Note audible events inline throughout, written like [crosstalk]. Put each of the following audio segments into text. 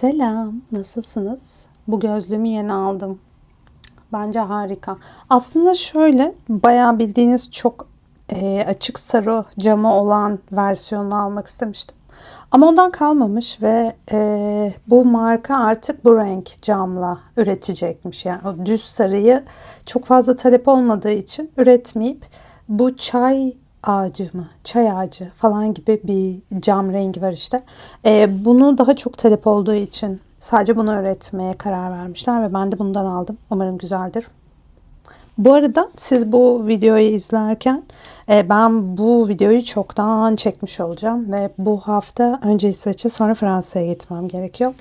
Selam, nasılsınız? Bu gözlüğümü yeni aldım. Bence harika. Aslında şöyle, bayağı bildiğiniz çok e, açık sarı camı olan versiyonunu almak istemiştim. Ama ondan kalmamış ve e, bu marka artık bu renk camla üretecekmiş. Yani o düz sarıyı çok fazla talep olmadığı için üretmeyip bu çay ağacı mı, çay ağacı falan gibi bir cam rengi var işte. Ee, bunu daha çok talep olduğu için sadece bunu üretmeye karar vermişler ve ben de bundan aldım. Umarım güzeldir. Bu arada siz bu videoyu izlerken e, ben bu videoyu çoktan çekmiş olacağım ve bu hafta önce İsveç'e sonra Fransa'ya gitmem gerekiyor.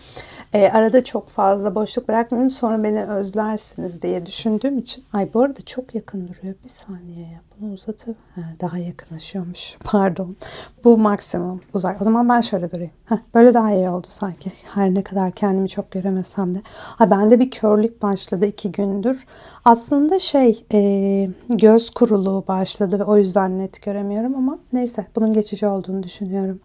E, arada çok fazla boşluk bırakmayayım sonra beni özlersiniz diye düşündüğüm için. Ay bu arada çok yakın duruyor. Bir saniye ya. Bunu uzatıp ha, daha yakınlaşıyormuş. [laughs] Pardon. Bu maksimum uzak. O zaman ben şöyle durayım. Heh, böyle daha iyi oldu sanki. Her ne kadar kendimi çok göremesem de. Ha, bende bir körlük başladı iki gündür. Aslında şey e, göz kuruluğu başladı ve o yüzden net göremiyorum ama neyse bunun geçici olduğunu düşünüyorum.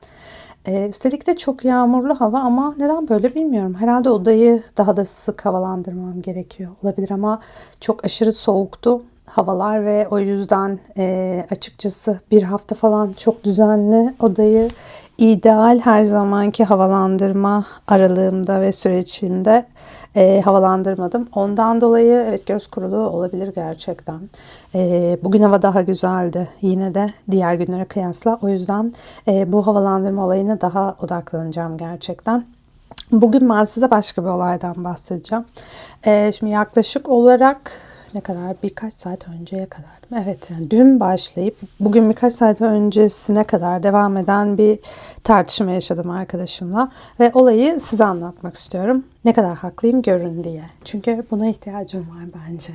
Ee, üstelik de çok yağmurlu hava ama neden böyle bilmiyorum. Herhalde odayı daha da sık havalandırmam gerekiyor. Olabilir ama çok aşırı soğuktu havalar ve o yüzden e, açıkçası bir hafta falan çok düzenli odayı ideal her zamanki havalandırma aralığımda ve sürecinde e, havalandırmadım. Ondan dolayı evet göz kuruluğu olabilir gerçekten. E, bugün hava daha güzeldi yine de diğer günlere kıyasla. O yüzden e, bu havalandırma olayına daha odaklanacağım gerçekten. Bugün ben size başka bir olaydan bahsedeceğim. E, şimdi yaklaşık olarak ne kadar birkaç saat önceye kadar Evet yani dün başlayıp bugün birkaç saat öncesine kadar devam eden bir tartışma yaşadım arkadaşımla ve olayı size anlatmak istiyorum. Ne kadar haklıyım görün diye. Çünkü buna ihtiyacım var bence.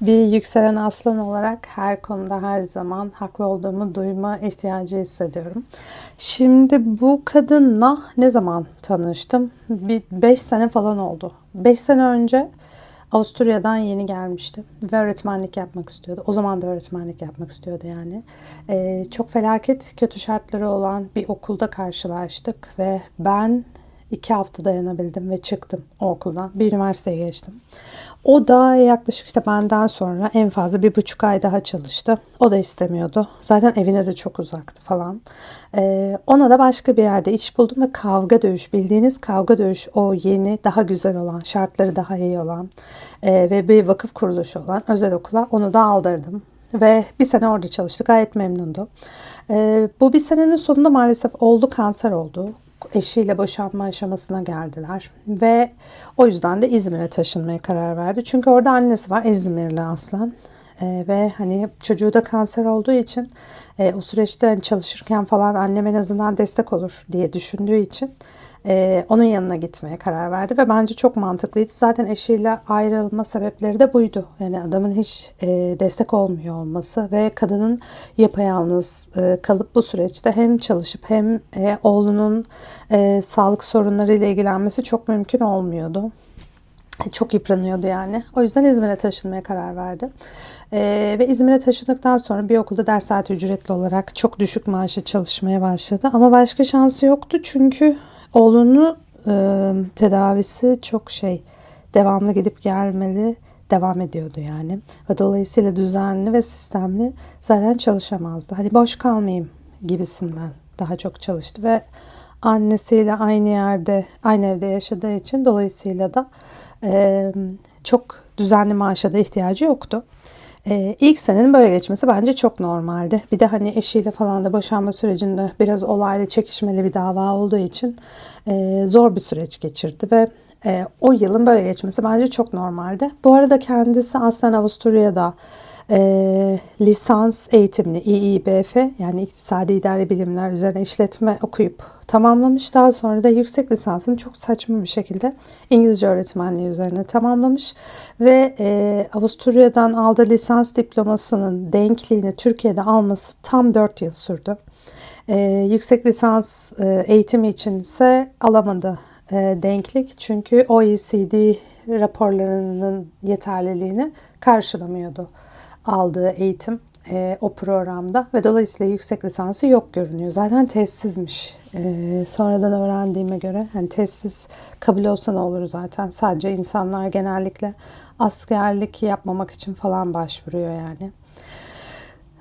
Bir yükselen aslan olarak her konuda her zaman haklı olduğumu duyma ihtiyacı hissediyorum. Şimdi bu kadınla ne zaman tanıştım? Bir 5 sene falan oldu. 5 sene önce Avusturya'dan yeni gelmişti ve öğretmenlik yapmak istiyordu. O zaman da öğretmenlik yapmak istiyordu yani. Ee, çok felaket kötü şartları olan bir okulda karşılaştık ve ben iki hafta dayanabildim ve çıktım o okuldan. Bir üniversiteye geçtim. O da yaklaşık işte benden sonra en fazla bir buçuk ay daha çalıştı. O da istemiyordu. Zaten evine de çok uzaktı falan. Ee, ona da başka bir yerde iş buldum ve kavga dövüş bildiğiniz kavga dövüş o yeni daha güzel olan şartları daha iyi olan e, ve bir vakıf kuruluşu olan özel okula onu da aldırdım. Ve bir sene orada çalıştı. Gayet memnundu. Ee, bu bir senenin sonunda maalesef oldu kanser oldu eşiyle boşanma aşamasına geldiler ve o yüzden de İzmir'e taşınmaya karar verdi. Çünkü orada annesi var İzmirli aslan. Ee, ve hani çocuğu da kanser olduğu için e, o süreçte hani çalışırken falan annem en azından destek olur diye düşündüğü için e, onun yanına gitmeye karar verdi ve bence çok mantıklıydı. Zaten eşiyle ayrılma sebepleri de buydu. Yani adamın hiç e, destek olmuyor olması ve kadının yapayalnız e, kalıp bu süreçte hem çalışıp hem e, oğlunun e, sağlık sorunlarıyla ilgilenmesi çok mümkün olmuyordu çok yıpranıyordu yani. O yüzden İzmir'e taşınmaya karar verdi. Ee, ve İzmir'e taşındıktan sonra bir okulda ders saati ücretli olarak çok düşük maaşa çalışmaya başladı. Ama başka şansı yoktu çünkü oğlunu e, tedavisi çok şey devamlı gidip gelmeli devam ediyordu yani. Ve dolayısıyla düzenli ve sistemli zaten çalışamazdı. Hani boş kalmayayım gibisinden daha çok çalıştı ve annesiyle aynı yerde, aynı evde yaşadığı için dolayısıyla da e, çok düzenli maaşa da ihtiyacı yoktu. Ee, ilk senenin böyle geçmesi bence çok normaldi. Bir de hani eşiyle falan da boşanma sürecinde biraz olaylı çekişmeli bir dava olduğu için e, zor bir süreç geçirdi ve e, o yılın böyle geçmesi bence çok normaldi. Bu arada kendisi aslında Avusturya'da e, lisans eğitimini İİBF yani İktisadi İdari Bilimler üzerine işletme okuyup tamamlamış. Daha sonra da yüksek lisansını çok saçma bir şekilde İngilizce öğretmenliği üzerine tamamlamış. Ve e, Avusturya'dan aldığı lisans diplomasının denkliğini Türkiye'de alması tam 4 yıl sürdü. E, yüksek lisans e, eğitimi için ise alamadı e, denklik çünkü OECD raporlarının yeterliliğini karşılamıyordu aldığı eğitim. e, o programda ve dolayısıyla yüksek lisansı yok görünüyor. Zaten testsizmiş. E, sonradan öğrendiğime göre hani testsiz kabul olsa ne olur zaten. Sadece insanlar genellikle askerlik yapmamak için falan başvuruyor yani.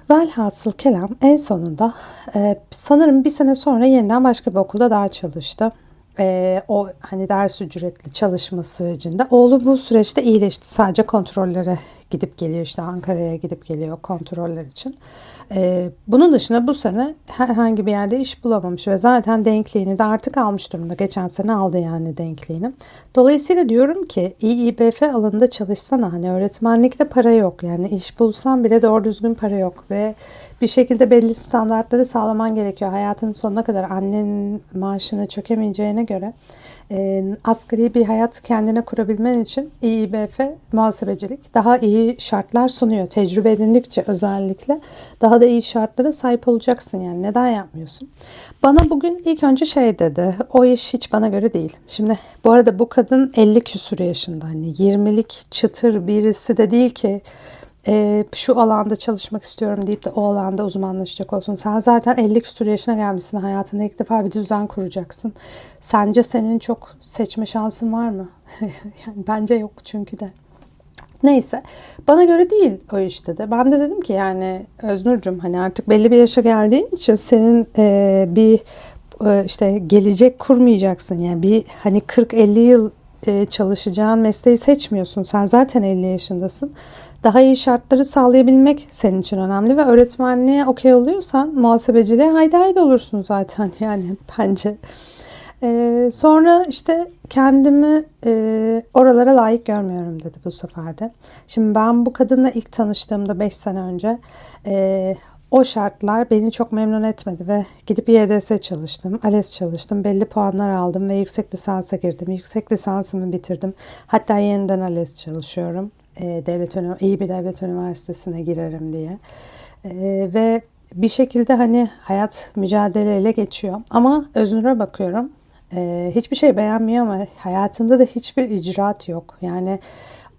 Velhasıl kelam en sonunda e, sanırım bir sene sonra yeniden başka bir okulda daha çalıştı. E, o hani ders ücretli çalışma sürecinde. Oğlu bu süreçte iyileşti. Sadece kontrollere gidip geliyor işte Ankara'ya gidip geliyor kontroller için. Ee, bunun dışında bu sene herhangi bir yerde iş bulamamış ve zaten denkliğini de artık almış durumda. Geçen sene aldı yani denkliğini. Dolayısıyla diyorum ki İİBF alanında çalışsana hani öğretmenlikte para yok. Yani iş bulsan bile doğru düzgün para yok ve bir şekilde belli standartları sağlaman gerekiyor. Hayatının sonuna kadar annenin maaşına çökemeyeceğine göre e, asgari bir hayat kendine kurabilmen için İİBF muhasebecilik daha iyi şartlar sunuyor. Tecrübe edindikçe özellikle daha da iyi şartlara sahip olacaksın yani. Neden yapmıyorsun? Bana bugün ilk önce şey dedi. O iş hiç bana göre değil. Şimdi bu arada bu kadın 50 küsur yaşında. Hani 20'lik çıtır birisi de değil ki e, şu alanda çalışmak istiyorum deyip de o alanda uzmanlaşacak olsun. Sen zaten 50 küsur yaşına gelmişsin. Hayatında ilk defa bir düzen kuracaksın. Sence senin çok seçme şansın var mı? [laughs] yani bence yok çünkü de. Neyse bana göre değil o işte de. Ben de dedim ki yani Öznur'cum hani artık belli bir yaşa geldiğin için senin e, bir e, işte gelecek kurmayacaksın. Yani bir hani 40-50 yıl e, çalışacağın mesleği seçmiyorsun. Sen zaten 50 yaşındasın. Daha iyi şartları sağlayabilmek senin için önemli ve öğretmenliğe okey oluyorsan muhasebeciliğe haydi haydi olursun zaten [laughs] yani bence. Ee, sonra işte kendimi e, oralara layık görmüyorum dedi bu sefer de. Şimdi ben bu kadınla ilk tanıştığımda 5 sene önce e, o şartlar beni çok memnun etmedi ve gidip YDS çalıştım, ALES çalıştım, belli puanlar aldım ve yüksek lisansa girdim. Yüksek lisansımı bitirdim. Hatta yeniden ALES çalışıyorum. E, devlet iyi bir devlet üniversitesine girerim diye. E, ve bir şekilde hani hayat mücadeleyle geçiyor. Ama Öznur'a bakıyorum. E, hiçbir şey beğenmiyor ama hayatında da hiçbir icraat yok. Yani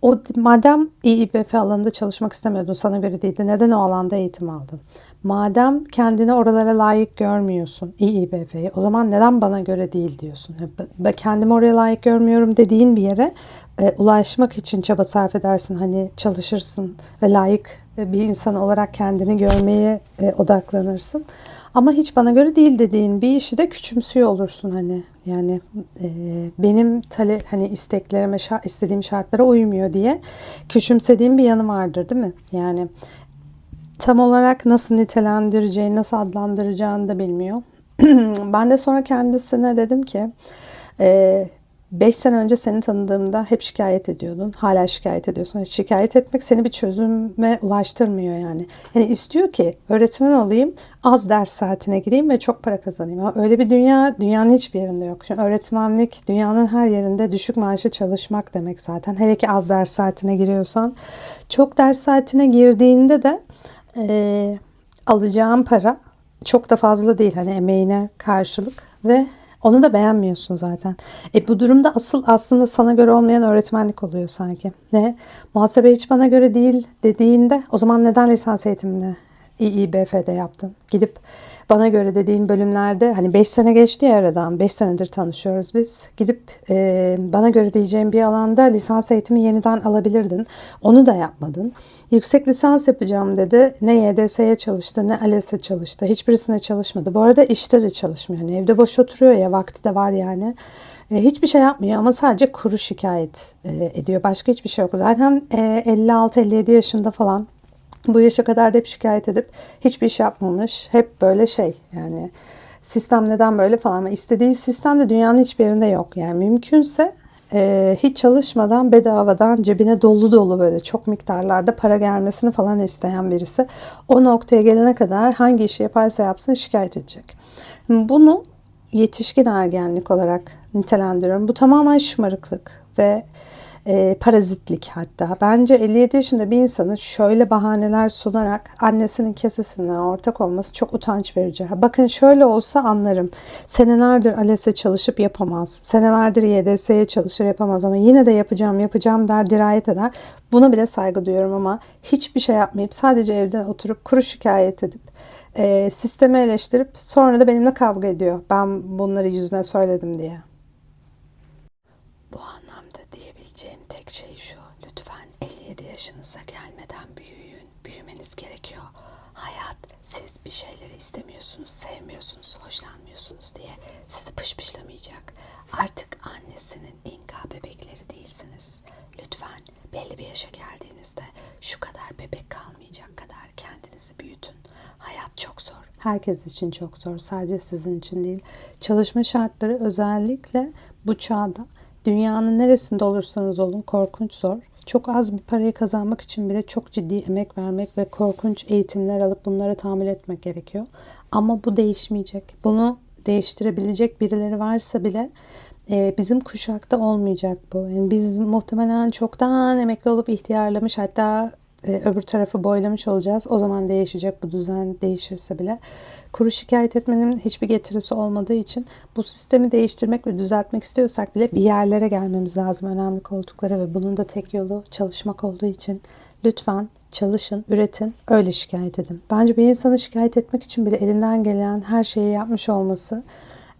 o madem İİBF alanında çalışmak istemiyordun sana göre değildi. Neden o alanda eğitim aldın? Madem kendini oralara layık görmüyorsun İİBF'yi o zaman neden bana göre değil diyorsun? Ben kendimi oraya layık görmüyorum dediğin bir yere e, ulaşmak için çaba sarf edersin. Hani çalışırsın ve layık bir insan olarak kendini görmeye e, odaklanırsın. Ama hiç bana göre değil dediğin bir işi de küçümsüyor olursun hani. Yani e, benim tale hani isteklerime, şart, istediğim şartlara uymuyor diye küçümsediğim bir yanı vardır değil mi? Yani tam olarak nasıl nitelendireceğini, nasıl adlandıracağını da bilmiyor. [clears throat] ben de sonra kendisine dedim ki e, 5 sene önce seni tanıdığımda hep şikayet ediyordun. Hala şikayet ediyorsun. Şikayet etmek seni bir çözüme ulaştırmıyor yani. Yani istiyor ki öğretmen olayım, az ders saatine gireyim ve çok para kazanayım. Ama öyle bir dünya dünyanın hiçbir yerinde yok. Çünkü öğretmenlik dünyanın her yerinde düşük maaşı çalışmak demek zaten. Hele ki az ders saatine giriyorsan. Çok ders saatine girdiğinde de e, alacağın para çok da fazla değil. Hani emeğine karşılık ve onu da beğenmiyorsun zaten. E bu durumda asıl aslında sana göre olmayan öğretmenlik oluyor sanki. Ne? Muhasebe hiç bana göre değil dediğinde o zaman neden lisans eğitimini İİBF'de yaptın? Gidip bana göre dediğin bölümlerde hani 5 sene geçti ya aradan 5 senedir tanışıyoruz biz. Gidip e, bana göre diyeceğim bir alanda lisans eğitimi yeniden alabilirdin. Onu da yapmadın. Yüksek lisans yapacağım dedi. Ne YDS'ye çalıştı ne ALES'e çalıştı. Hiçbirisine çalışmadı. Bu arada işte de çalışmıyor. Yani evde boş oturuyor ya vakti de var yani. E, hiçbir şey yapmıyor ama sadece kuru şikayet e, ediyor. Başka hiçbir şey yok. Zaten e, 56-57 yaşında falan bu yaşa kadar da hep şikayet edip hiçbir iş yapmamış. Hep böyle şey yani sistem neden böyle falan ama istediği sistem de dünyanın hiçbir yerinde yok. Yani mümkünse e, hiç çalışmadan bedavadan cebine dolu dolu böyle çok miktarlarda para gelmesini falan isteyen birisi o noktaya gelene kadar hangi işi yaparsa yapsın şikayet edecek. Bunu yetişkin ergenlik olarak nitelendiriyorum. Bu tamamen şımarıklık ve e, parazitlik hatta. Bence 57 yaşında bir insanın şöyle bahaneler sunarak annesinin kesesine ortak olması çok utanç verici. Bakın şöyle olsa anlarım. Senelerdir ALES'e çalışıp yapamaz. Senelerdir YDS'ye çalışır yapamaz ama yine de yapacağım yapacağım der dirayet eder. Buna bile saygı duyuyorum ama hiçbir şey yapmayıp sadece evde oturup kuru şikayet edip e, sistemi eleştirip sonra da benimle kavga ediyor. Ben bunları yüzüne söyledim diye. Bu anlamda diyebileceğim tek şey şu. Lütfen 57 yaşınıza gelmeden büyüyün. Büyümeniz gerekiyor. Hayat siz bir şeyleri istemiyorsunuz, sevmiyorsunuz, hoşlanmıyorsunuz diye sizi pışpışlamayacak. Artık annesinin inka bebekleri değilsiniz. Lütfen belli bir yaşa geldiğinizde şu kadar bebek kalmayacak kadar kendinizi büyütün. Hayat çok zor. Herkes için çok zor. Sadece sizin için değil. Çalışma şartları özellikle bu çağda dünyanın neresinde olursanız olun korkunç zor. Çok az bir parayı kazanmak için bile çok ciddi emek vermek ve korkunç eğitimler alıp bunları tahammül etmek gerekiyor. Ama bu değişmeyecek. Bunu değiştirebilecek birileri varsa bile e, bizim kuşakta olmayacak bu. Yani biz muhtemelen çoktan emekli olup ihtiyarlamış hatta e, öbür tarafı boylamış olacağız. O zaman değişecek bu düzen değişirse bile. Kuru şikayet etmenin hiçbir getirisi olmadığı için bu sistemi değiştirmek ve düzeltmek istiyorsak bile bir yerlere gelmemiz lazım önemli koltuklara ve bunun da tek yolu çalışmak olduğu için lütfen çalışın, üretin, öyle şikayet edin. Bence bir insanı şikayet etmek için bile elinden gelen her şeyi yapmış olması,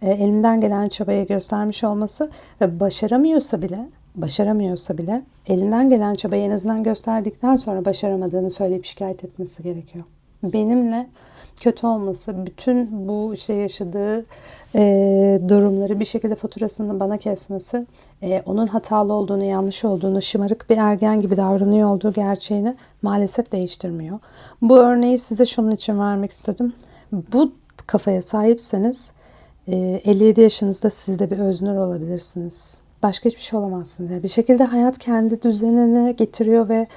e, elinden gelen çabayı göstermiş olması ve başaramıyorsa bile başaramıyorsa bile elinden gelen çabayı en azından gösterdikten sonra başaramadığını söyleyip şikayet etmesi gerekiyor. Benimle kötü olması, bütün bu işte yaşadığı e, durumları bir şekilde faturasını bana kesmesi, e, onun hatalı olduğunu, yanlış olduğunu, şımarık bir ergen gibi davranıyor olduğu gerçeğini maalesef değiştirmiyor. Bu örneği size şunun için vermek istedim. Bu kafaya sahipseniz e, 57 yaşınızda siz de bir öznur olabilirsiniz başka hiçbir şey olamazsınız. Yani bir şekilde hayat kendi düzenini getiriyor ve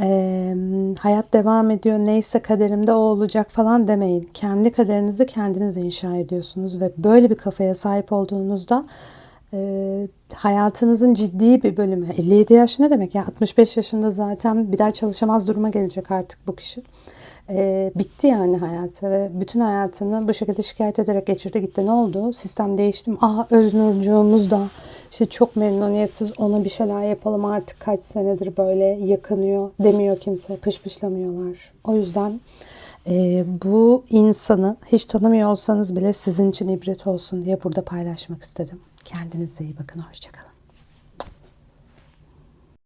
e, hayat devam ediyor. Neyse kaderimde o olacak falan demeyin. Kendi kaderinizi kendiniz inşa ediyorsunuz ve böyle bir kafaya sahip olduğunuzda e, hayatınızın ciddi bir bölümü 57 yaş ne demek ya 65 yaşında zaten bir daha çalışamaz duruma gelecek artık bu kişi. E, bitti yani hayatı ve bütün hayatını bu şekilde şikayet ederek geçirdi gitti. Ne oldu? Sistem değişti mi? Aha Öznurcuğumuz da işte çok memnuniyetsiz ona bir şeyler yapalım artık kaç senedir böyle yakınıyor demiyor kimse pışpışlamıyorlar. O yüzden e, bu insanı hiç tanımıyor olsanız bile sizin için ibret olsun diye burada paylaşmak istedim. Kendinize iyi bakın. Hoşçakalın.